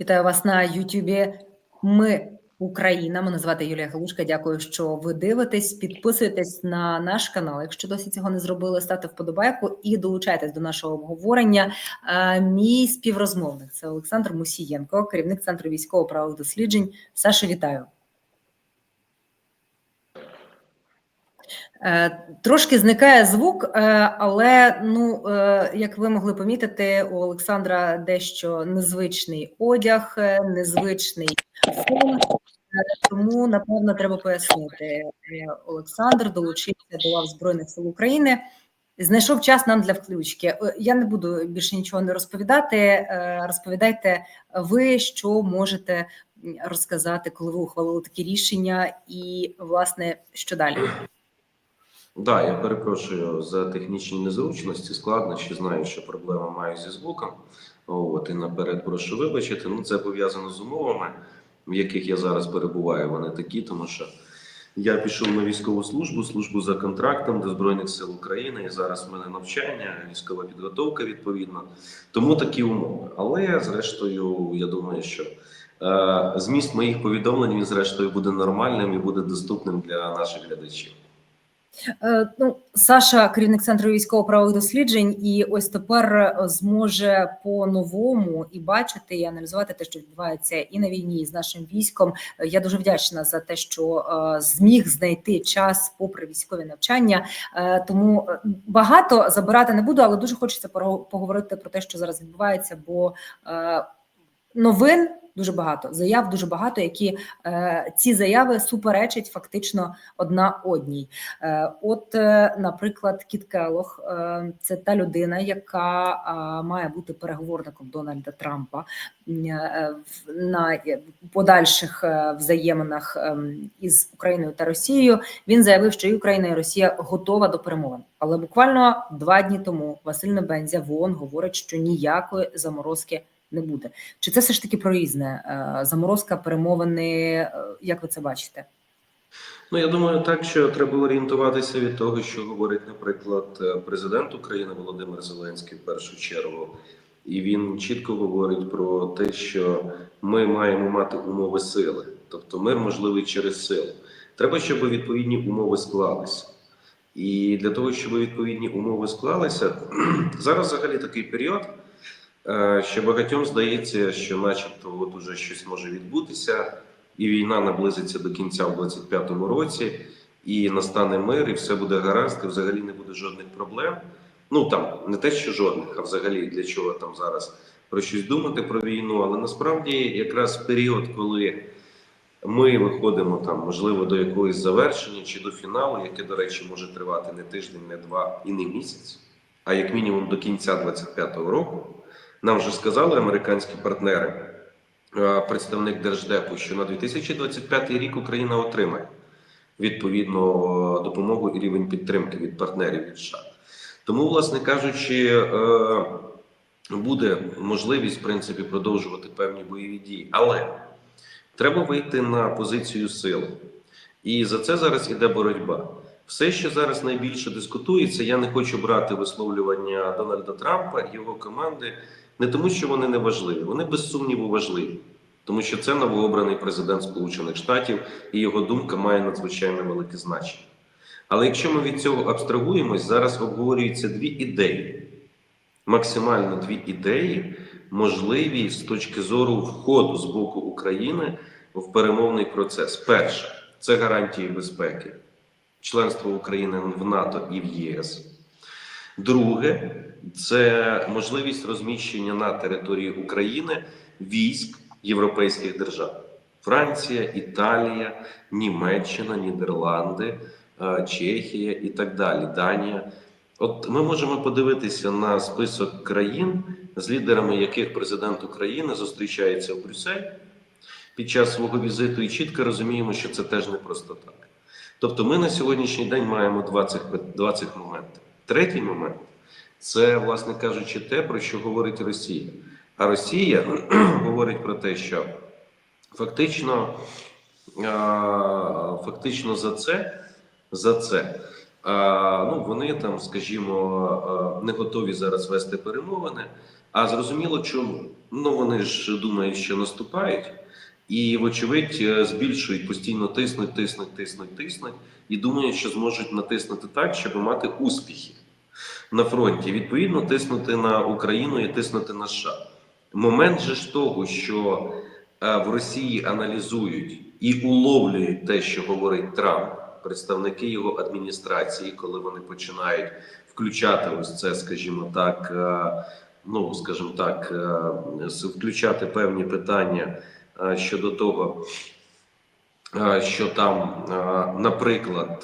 Вітаю вас на Ютубі. Ми Україна. Мене звати Юлія Галушка. Дякую, що ви дивитесь. Підписуйтесь на наш канал. Якщо досі цього не зробили, ставте вподобайку і долучайтесь до нашого обговорення. Мій співрозмовник це Олександр Мусієнко, керівник центру військово-правових досліджень. Саша, вітаю. Трошки зникає звук, е, але ну е, як ви могли помітити, у Олександра дещо незвичний одяг, е, незвичний фон. Е, Тому напевно треба пояснити. Е, Олександр долучився до лав Збройних сил України. Знайшов час нам для включки. Е, Я не буду більше нічого не розповідати. Е, Розповідайте ви, що можете розказати, коли ви ухвалили такі рішення, і власне що далі. Да, я перепрошую за технічні незручності, складнощі. Знаю, що проблема маю зі звуком. От і наперед прошу вибачити. Ну це пов'язано з умовами, в яких я зараз перебуваю. Вони такі, тому що я пішов на військову службу, службу за контрактом до Збройних сил України. І зараз в мене навчання, військова підготовка відповідно. Тому такі умови. Але зрештою, я думаю, що е, зміст моїх повідомлень він зрештою буде нормальним і буде доступним для наших глядачів. Е, Ну, Саша, керівник центру військово-правових досліджень, і ось тепер е, зможе по-новому і бачити, і аналізувати те, що відбувається і на війні, і з нашим військом. Е, Я дуже вдячна за те, що зміг знайти час попри військові навчання. Тому багато забирати не буду, але дуже хочеться поговорити про те, що зараз відбувається, бо новин дуже багато, заяв дуже багато, які е, ці заяви суперечать фактично одна одній. Е, От, е, наприклад, Кіт Келох е, це та людина, яка а, має бути переговорником Дональда Трампа е, на е, подальших е, взаєминах ем, із Україною та Росією. Він заявив, що і Україна і Росія готова до перемовин. Але буквально два дні тому Василь Небензя в ООН говорить, що ніякої заморозки не буде. Чи це все ж таки про різне? Е, Заморозка, перемовини? е, Як ви це бачите? Ну, я думаю, так що треба орієнтуватися від того, що говорить, наприклад, е, президент України Володимир Зеленський в першу чергу, і він чітко говорить про те, що ми маємо мати умови сили, тобто мир можливий через силу. Треба, щоб відповідні умови склалися. І для того, щоб відповідні умови склалися, зараз взагалі такий період, що багатьом здається, що, начебто, от уже щось може відбутися і війна наблизиться до кінця в 25-му році, і настане мир, і все буде гаразд, і взагалі не буде жодних проблем. Ну там не те, що жодних, а взагалі для чого там зараз про щось думати про війну. Але насправді якраз період, коли ми виходимо там, можливо, до якогось завершення чи до фіналу, яке, до речі, може тривати не тиждень, не два і не місяць, а як мінімум до кінця 25-го року, нам вже сказали американські партнери е, представник держдепу, що на 2025 рік Україна отримає відповідно е, допомогу і рівень підтримки від партнерів від США. Тому, власне кажучи, е, буде можливість в принципі продовжувати певні бойові дії, але треба вийти на позицію сили, і за це зараз іде боротьба. Все, що зараз найбільше дискутується, я не хочу брати висловлювання Дональда Трампа його команди не тому, що вони не важливі, вони без сумніву важливі, тому що це новообраний президент Сполучених Штатів, і його думка має надзвичайно велике значення. Але якщо ми від цього абстрагуємось, зараз обговорюються дві ідеї, максимально дві ідеї, можливі з точки зору входу з боку України в перемовний процес. Перше це гарантії безпеки, членство України в НАТО і в ЄС. Друге, це можливість розміщення на території України військ європейських держав: Франція, Італія, Німеччина, Нідерланди, е, Чехія і так далі. Данія. От ми можемо подивитися на список країн, з лідерами яких президент України зустрічається в Брюсселі під час свого візиту, і чітко розуміємо, що це теж не просто так. Тобто, ми на сьогоднішній день маємо 20, 20 моментів. Третій момент це, власне кажучи, те, про що говорить Росія. А Росія говорить про те, що фактично, фактично за це, за це ну, вони там, скажімо, не готові зараз вести перемовини. А зрозуміло чому? ну вони ж думають, що наступають, і, вочевидь, е, збільшують постійно тиснуть, тиснуть, тиснуть, тиснуть, і думають, що зможуть натиснути так, щоб мати успіхи на фронті. Відповідно, тиснути на Україну і тиснути на США. Момент же ж того, що е, в Росії аналізують і уловлюють те, що говорить Трамп, представники його адміністрації, коли вони починають включати ось це, скажімо так, е, ну скажімо так, е, включати певні питання щодо того. Що там, наприклад,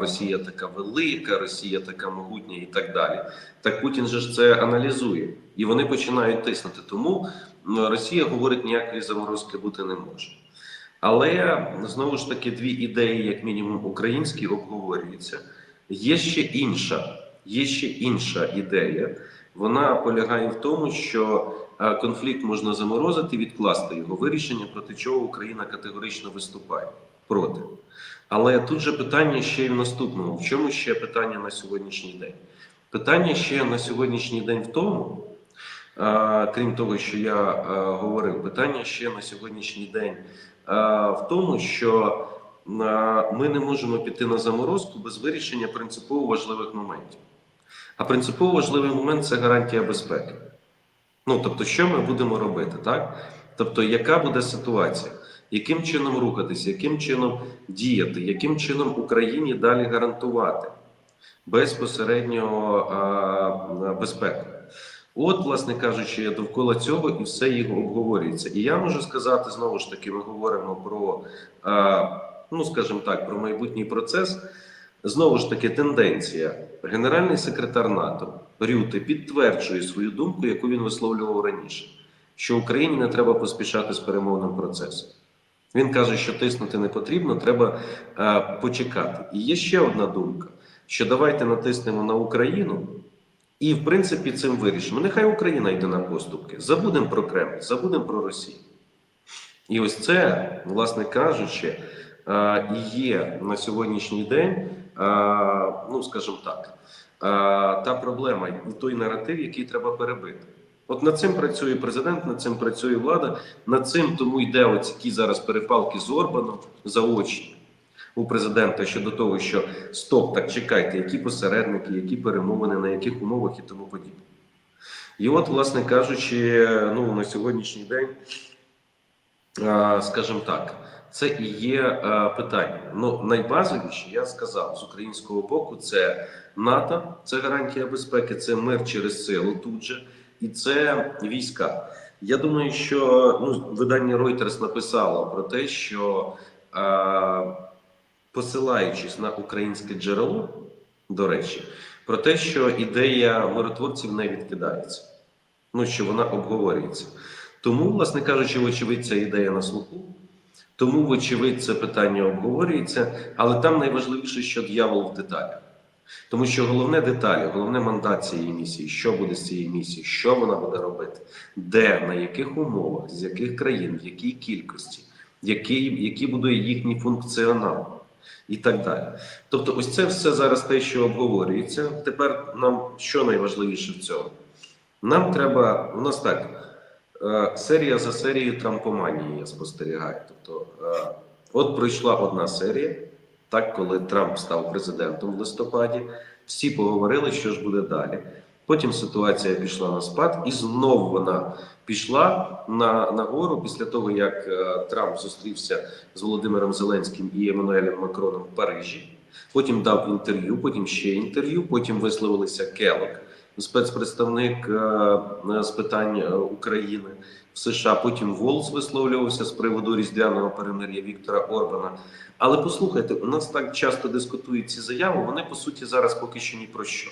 Росія така велика, Росія така могутня і так далі. Так Путін же ж це аналізує, і вони починають тиснути. Тому Росія говорить, ніякої заморозки бути не може. Але знову ж таки дві ідеї, як мінімум, українські, обговорюються. Є ще інша, є ще інша ідея. Вона полягає в тому, що конфлікт можна заморозити, відкласти його вирішення, проти чого Україна категорично виступає проти. Але тут же питання ще й в наступному: в чому ще питання на сьогоднішній день? Питання ще на сьогоднішній день в тому, е, крім того, що я е, говорив, питання ще на сьогоднішній день е, в тому, що е, ми не можемо піти на заморозку без вирішення принципово важливих моментів. А принципово важливий момент це гарантія безпеки. Ну тобто, що ми будемо робити, так? Тобто, яка буде ситуація, яким чином рухатися, яким чином діяти, яким чином Україні далі гарантувати безпосередньо безпеку. От, власне кажучи, довкола цього і все його обговорюється. І я можу сказати знову ж таки: ми говоримо про, ну скажімо так, про майбутній процес. Знову ж таки, тенденція. Генеральний секретар НАТО Рюте підтверджує свою думку, яку він висловлював раніше, що Україні не треба поспішати з перемовним процесом. Він каже, що тиснути не потрібно, треба е, почекати. І є ще одна думка: що давайте натиснемо на Україну, і в принципі цим вирішимо. Нехай Україна йде на поступки. Забудемо про Кремль, забудемо про Росію. І ось це, власне кажучи, е, і є на сьогоднішній день, ну скажімо так, та проблема і той наратив, який треба перебити. От над цим працює президент, над цим працює влада, над цим тому йде оці ті зараз перепалки з Орбаном заочні у президента щодо того, що стоп, так чекайте, які посередники, які перемовини, на яких умовах і тому подібне. І от, власне кажучи, ну на сьогоднішній день, скажімо так, це і є а, питання. Ну найбазовіше, я сказав з українського боку, це НАТО, це гарантія безпеки, це мир через силу тут же, і це війська. Я думаю, що ну, видання Reuters написало про те, що а, посилаючись на українське джерело, до речі, про те, що ідея миротворців не відкидається, ну що вона обговорюється. Тому, власне кажучи, вочевидь, ця ідея на слуху. Тому, вочевидь, це питання обговорюється, але там найважливіше, що дьявол в деталях. Тому що головне деталі, головне мандат цієї місії, що буде з цієї місії, що вона буде робити, де, на яких умовах, з яких країн, в якій кількості, який, який буде їхній функціонал і так далі. Тобто, ось це все зараз те, що обговорюється. Тепер нам що найважливіше в цьому? Нам треба, у нас так, серія за серією трампоманії я спостерігаю. Тобто, е, от пройшла одна серія, так, коли Трамп став президентом в листопаді, всі поговорили, що ж буде далі. Потім ситуація пішла на спад, і знову вона пішла на, на гору після того, як е, Трамп зустрівся з Володимиром Зеленським і Еммануелем Макроном в Парижі. Потім дав інтерв'ю, потім ще інтерв'ю, потім висловилися Келок, спецпредставник е, з питань е, України в США. Потім Волс висловлювався з приводу різдвяного перемир'я Віктора Орбана. Але послухайте, у нас так часто дискутують ці заяви. Вони по суті зараз поки що ні про що.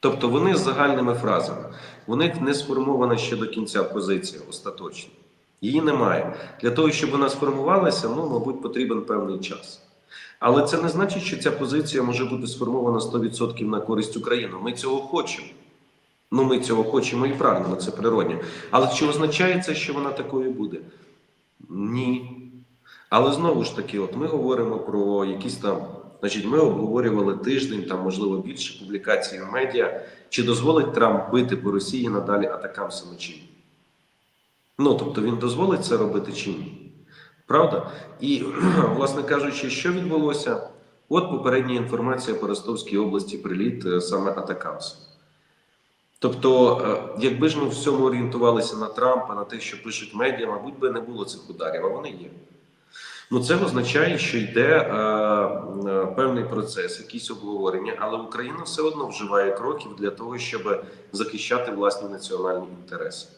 Тобто вони з загальними фразами. У них не сформована ще до кінця позиція остаточна. Її немає. Для того, щоб вона сформувалася, ну, мабуть, потрібен певний час. Але це не значить, що ця позиція може бути сформована 100% на користь України. Ми цього хочемо. Ну, ми цього хочемо і прагнемо, це природньо. Але чи означає це, що вона такою буде? Ні. Але знову ж таки, от ми говоримо про якісь там, значить, ми обговорювали тиждень, там можливо більше публікацій в медіа, чи дозволить Трамп бити по Росії надалі атакам чи. Ну тобто він дозволить це робити чи ні? Правда? І, власне кажучи, що відбулося? От попередня інформація по Ростовській області приліт е, саме Атакамс. Тобто, е, якби ж ми в всьому орієнтувалися на Трампа, на те, що пишуть медіа, мабуть, би не було цих ударів, а вони є. Ну, це означає, що йде е, е, певний процес, якісь обговорення, але Україна все одно вживає кроків для того, щоб захищати власні національні інтереси.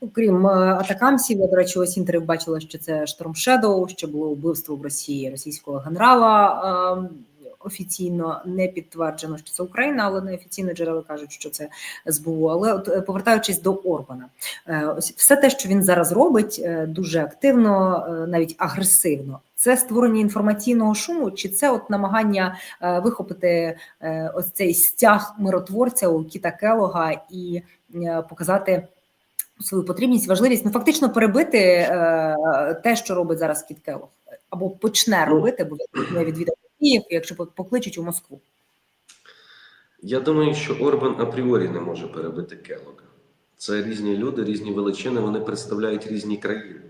Окрім е, атакамсів, я, до речі, ось інтерв'ю бачила, що це Шторм Шедоу, що було вбивство в Росії російського генерала. е, Офіційно не підтверджено, що це Україна, але неофіційно джерела кажуть, що це СБУ. Але от е, повертаючись до Орбана, ось все те, що він зараз робить, дуже активно, навіть агресивно. Це створення інформаційного шуму, чи це от намагання вихопити ось цей стяг миротворця у Кіта Келога і показати свою потрібність, важливість, ну фактично перебити е, те, що робить зараз Кіт Келог, або почне Ну. робити, бо він не відвідав Київ, якщо покличуть у Москву. Я думаю, що Орбан апріорі не може перебити Келога. Це різні люди, різні величини, вони представляють різні країни.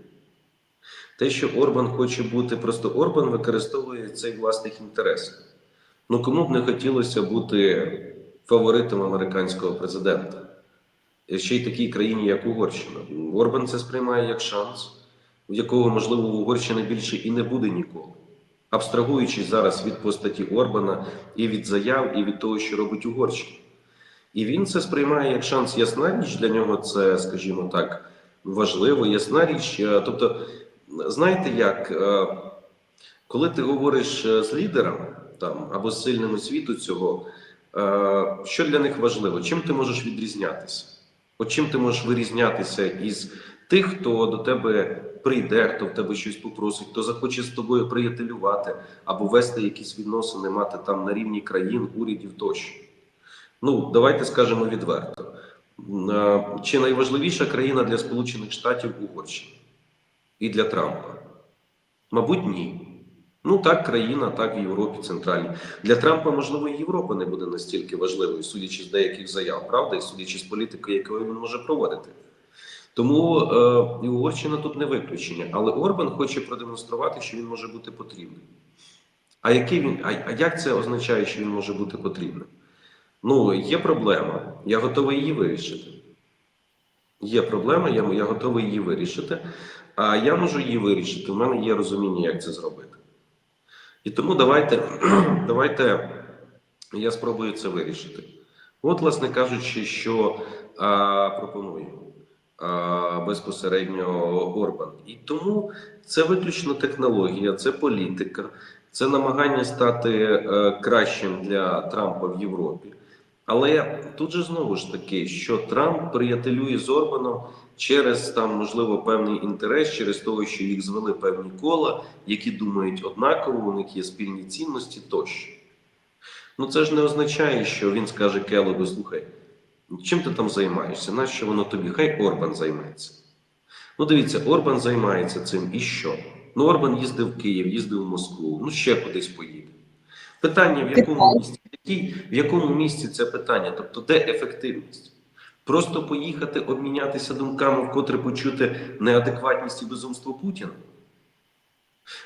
Те, що Орбан хоче бути, просто Орбан використовує цей власних інтересів. Ну кому б не хотілося бути фаворитом американського президента? Ще й такій країні, як Угорщина. Орбан це сприймає як шанс, в якого, можливо, в Угорщини більше і не буде ніколи. Абстрагуючись зараз від постаті Орбана і від заяв, і від того, що робить Угорщина. І він це сприймає як шанс. Ясна річ для нього це, скажімо так, важливо, ясна річ. Е, Тобто, знаєте як, е, коли ти говориш е, з лідером там, або з сильними світу цього, що для них важливо? Чим ти можеш відрізнятися? От чим ти можеш вирізнятися із тих, хто до тебе прийде, хто в тебе щось попросить, хто захоче з тобою приятелювати або вести якісь відносини, мати там на рівні країн, урядів тощо. Ну, давайте скажемо відверто. Чи найважливіша країна для Сполучених Штатів Угорщина і для Трампа? Мабуть, ні. Ну так, країна, так в Європі центральній. Для Трампа, можливо, і Європа не буде настільки важливою, судячи з деяких заяв, правда, і судячи з політики, якою він може проводити. Тому е, і Угорщина тут не виключення. Але Орбан хоче продемонструвати, що він може бути потрібним. А який він, а, а як це означає, що він може бути потрібним? Ну, є проблема, я готовий її вирішити. Є проблема, я, я готовий її вирішити. А я можу її вирішити. У мене є розуміння, як це зробити. І тому давайте, давайте я спробую це вирішити. От, власне кажучи, що а, пропоную а, безпосередньо Орбан. І тому це виключно технологія, це політика, це намагання стати е, кращим для Трампа в Європі. Але тут же знову ж таки, що Трамп приятелює з Орбаном через там, можливо, певний інтерес, через того, що їх звели певні кола, які думають однаково, у них є спільні цінності тощо. Ну це ж не означає, що він скаже Келогу, слухай, чим ти там займаєшся? Нащо воно тобі? Хай Орбан займеться. Ну, дивіться, Орбан займається цим і що? Ну, Орбан їздив в Київ, їздив в Москву, ну ще кудись поїде. Питання, в якому місці, в якому місці це питання? Тобто, де ефективність? Просто поїхати обмінятися думками, вкотре почути неадекватність і безумство Путіна?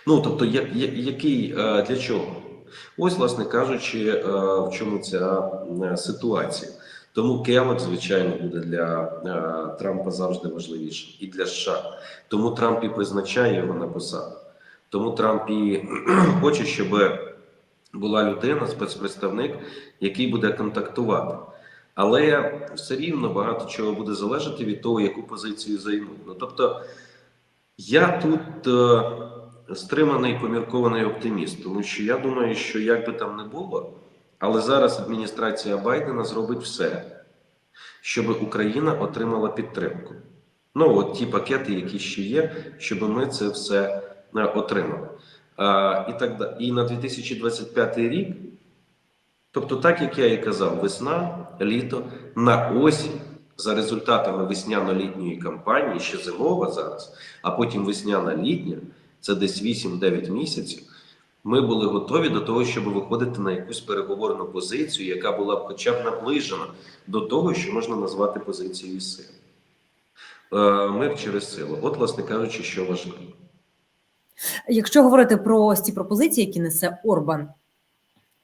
Ну, тобто, я, я, який е, для чого? Ось, власне кажучи, е, в чому ця е, ситуація. Тому Келлог, звичайно, буде для Трампа завжди важливішим і для США. Тому Трамп і призначає його на посаду. Тому Трамп і хоче, щоб була людина, спецпредставник, який буде контактувати. Але все рівно багато чого буде залежати від того, яку позицію займуть. Ну тобто, я тут е, стриманий поміркований оптиміст, тому що я думаю, що як би там не було, але зараз адміністрація Байдена зробить все, щоб Україна отримала підтримку. Ну, от ті пакети, які ще є, щоб ми це все е, отримали. А, і так і на 2025 рік, тобто, так як я і казав, весна, літо, на осінь, за результатами весняно-літньої кампанії, ще зимова зараз, а потім весняна літня, це десь 8-9 місяців. Ми були готові до того, щоб виходити на якусь переговорну позицію, яка була б хоча б наближена до того, що можна назвати позицією сили. е, мир через силу. От, власне кажучи, що важливо. Якщо говорити про ці пропозиції, які несе Орбан,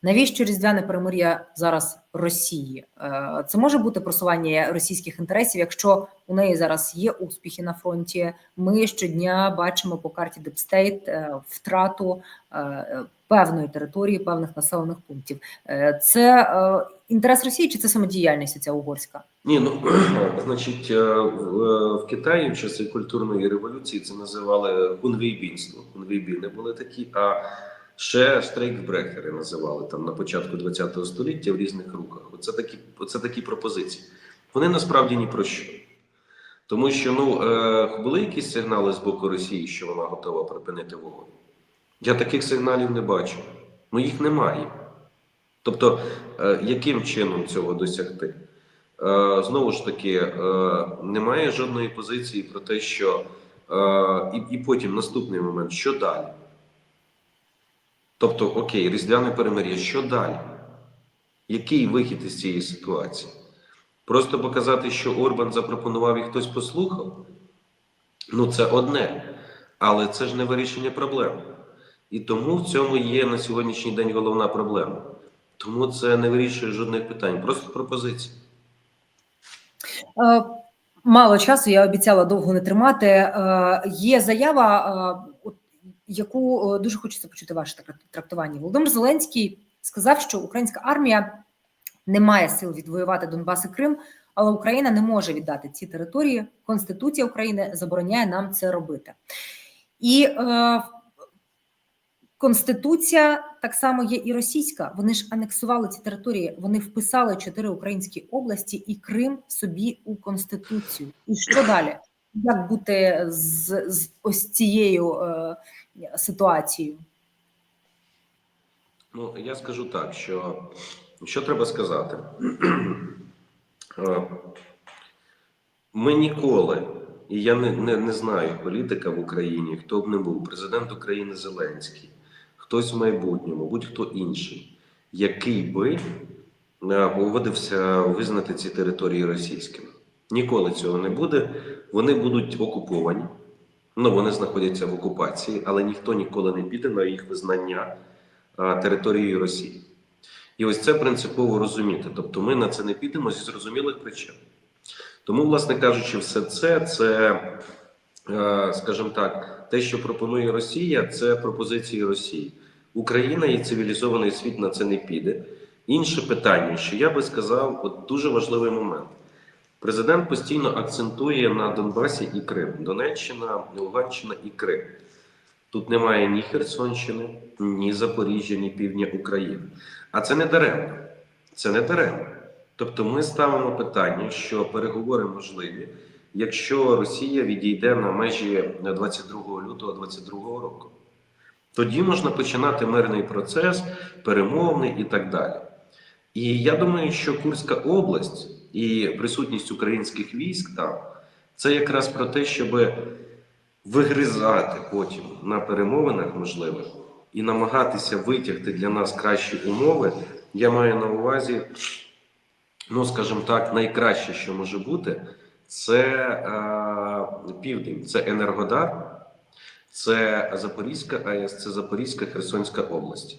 навіщо різдвяне перемир'я зараз Росії? Е, Це може бути просування російських інтересів, якщо у неї зараз є успіхи на фронті. Ми щодня бачимо по карті Депстейт втрату е, певної території, певних населених пунктів. Е, Це інтерес Росії чи це самодіяльність ця угорська? Ні, ну значить, в, в Китаї в часи культурної революції це називали хунвейбінство. Хунвейбіни були такі, а ще штрейкбрехери називали там на початку ХХ століття в різних руках. Оце такі, оце такі пропозиції. Вони насправді ні про що. Тому що ну е, були якісь сигнали з боку Росії, що вона готова припинити вогонь. Я таких сигналів не бачу. Ну їх немає. Тобто, е, яким чином цього досягти? Е, Знову ж таки, е, немає жодної позиції про те, що е, і, і потім наступний момент, що далі? Тобто, окей, різдвяне перемир'я, що далі? Який вихід із цієї ситуації? Просто показати, що Орбан запропонував і хтось послухав? Ну, це одне, але це ж не вирішення проблеми. І тому в цьому є на сьогоднішній день головна проблема. Тому це не вирішує жодних питань, просто пропозиції. Е, Мало часу, я обіцяла довго не тримати. Е, Є заява, е, яку е, дуже хочеться почути ваше трактування. Володимир Зеленський сказав, що українська армія не має сил відвоювати Донбас і Крим, але Україна не може віддати ці території. Конституція України забороняє нам це робити. І е, Конституція так само є і російська. Вони ж анексували ці території. Вони вписали чотири українські області і Крим собі у конституцію. І що далі? Як бути з, з ось цією е, ситуацією? Ну, я скажу так, що що треба сказати? Е, Ми ніколи, і я не, не, не знаю політика в Україні, хто б не був, президент України Зеленський, хтось в майбутньому, будь-хто інший, який би е, погодився визнати ці території російськими. Ніколи цього не буде. Вони будуть окуповані. Ну, вони знаходяться в окупації, але ніхто ніколи не піде на їх визнання територією Росії. І ось це принципово розуміти. Тобто ми на це не підемо зі зрозумілих причин. Тому, власне кажучи, все це, це, е, скажімо так, те, що пропонує Росія, це пропозиції Росії. Україна і цивілізований світ на це не піде. Інше питання, що я би сказав, от дуже важливий момент. Президент постійно акцентує на Донбасі і Крим. Донеччина, Луганщина і Крим. Тут немає ні Херсонщини, ні Запоріжжя, ні півдня України. А це не даремно. Це не даремно. Тобто ми ставимо питання, що переговори можливі, якщо Росія відійде на межі 22 лютого 2022 року. Тоді можна починати мирний процес, перемовний і так далі. І я думаю, що Курська область і присутність українських військ там це якраз про те, щоб вигризати потім на перемовинах можливих і намагатися витягти для нас кращі умови. Я маю на увазі, ну скажімо так, найкраще, що може бути, це е, південь, це Енергодар, це Запорізька АЕС, це Запорізька Херсонська область.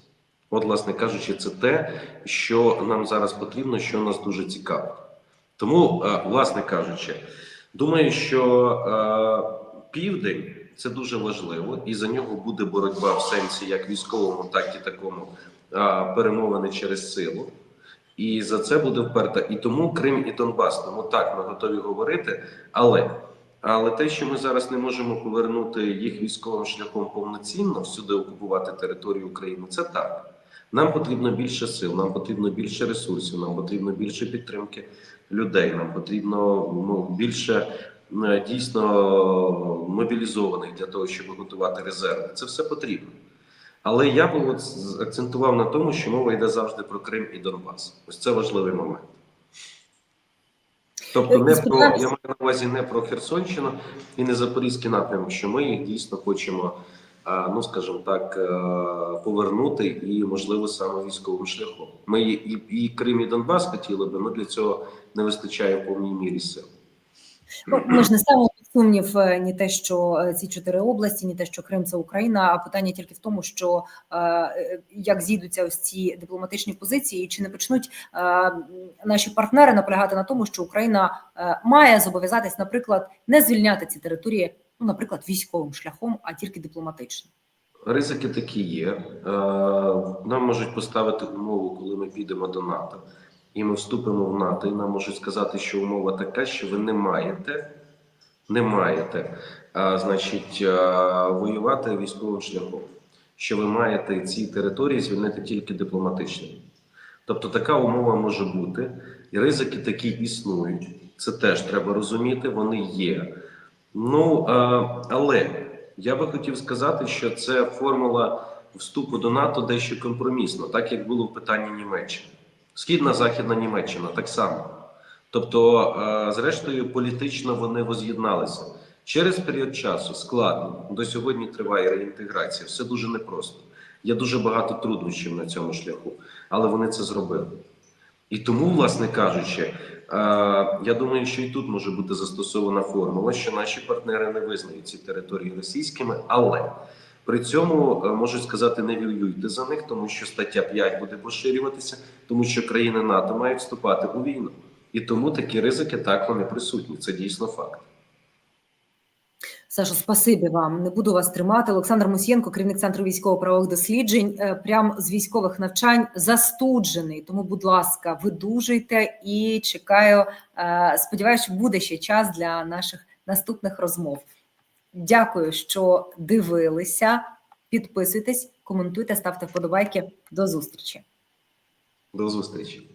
От, власне кажучи, це те, що нам зараз потрібно, що нас дуже цікавить. Тому, е, власне кажучи, думаю, що е, південь це дуже важливо, і за нього буде боротьба в сенсі як військовому, так і такому е, перемовини через силу. І за це буде вперта. І тому Крим і Донбас. Тому так ми готові говорити, але. Але те, що ми зараз не можемо повернути їх військовим шляхом повноцінно всюди окупувати територію України, це так. Нам потрібно більше сил, нам потрібно більше ресурсів, нам потрібно більше підтримки людей. Нам потрібно ну, більше е, дійсно мобілізованих для того, щоб готувати резерви. Це все потрібно. Але я б от акцентував на тому, що мова йде завжди про Крим і Донбас. Ось це важливий момент. Тобто, не про я маю на увазі не про Херсонщину і не Запорізький напрямок, що ми їх дійсно хочемо, ну скажімо так, е, повернути і, можливо, саме військовим шляхом. Ми і, і Крим і Донбас хотіли би, але для цього не вистачає в повній мірі сил. Ну, ми ж не ставимо сумнів е, ні те, що е, ці чотири області, ні те, що Крим це Україна. А питання тільки в тому, що е, е, як зійдуться ось ці дипломатичні позиції, і чи не почнуть е, наші партнери наполягати на тому, що Україна е, має зобов'язатись, наприклад, не звільняти ці території, ну, наприклад, військовим шляхом, а тільки дипломатично. Ризики такі є. Е, Нам можуть поставити умову, коли ми підемо до НАТО, і ми вступимо в НАТО, і нам можуть сказати, що умова така, що ви не маєте, не маєте, а, значить, е, воювати військовим шляхом. Що ви маєте ці території звільнити тільки дипломатично. Тобто така умова може бути, і ризики такі існують. Це теж треба розуміти, вони є. Ну е, але я би хотів сказати, що це формула вступу до НАТО дещо компромісна, так як було в питанні Німеччини. Східна Західна Німеччина так само. Тобто, е, зрештою, політично вони воз'єдналися. Через період часу складно. До сьогодні триває реінтеграція. Все дуже непросто. Є дуже багато труднощів на цьому шляху, але вони це зробили. І тому, власне кажучи, я думаю, що і тут може бути застосована формула, що наші партнери не визнають ці території російськими, але при цьому е, можуть сказати не воюйте за них, тому що стаття 5 буде поширюватися, тому що країни НАТО мають вступати у війну. І тому такі ризики так вони присутні. Це дійсно факт. Сашо, спасибі вам. Не буду вас тримати. Олександр Мусієнко, керівник центру військово-правових досліджень, е, прям з військових навчань застуджений. Тому, будь ласка, видужуйте і чекаю. е, Сподіваюся, буде ще час для наших наступних розмов. Дякую, що дивилися. Підписуйтесь, коментуйте, ставте вподобайки. До зустрічі. До зустрічі.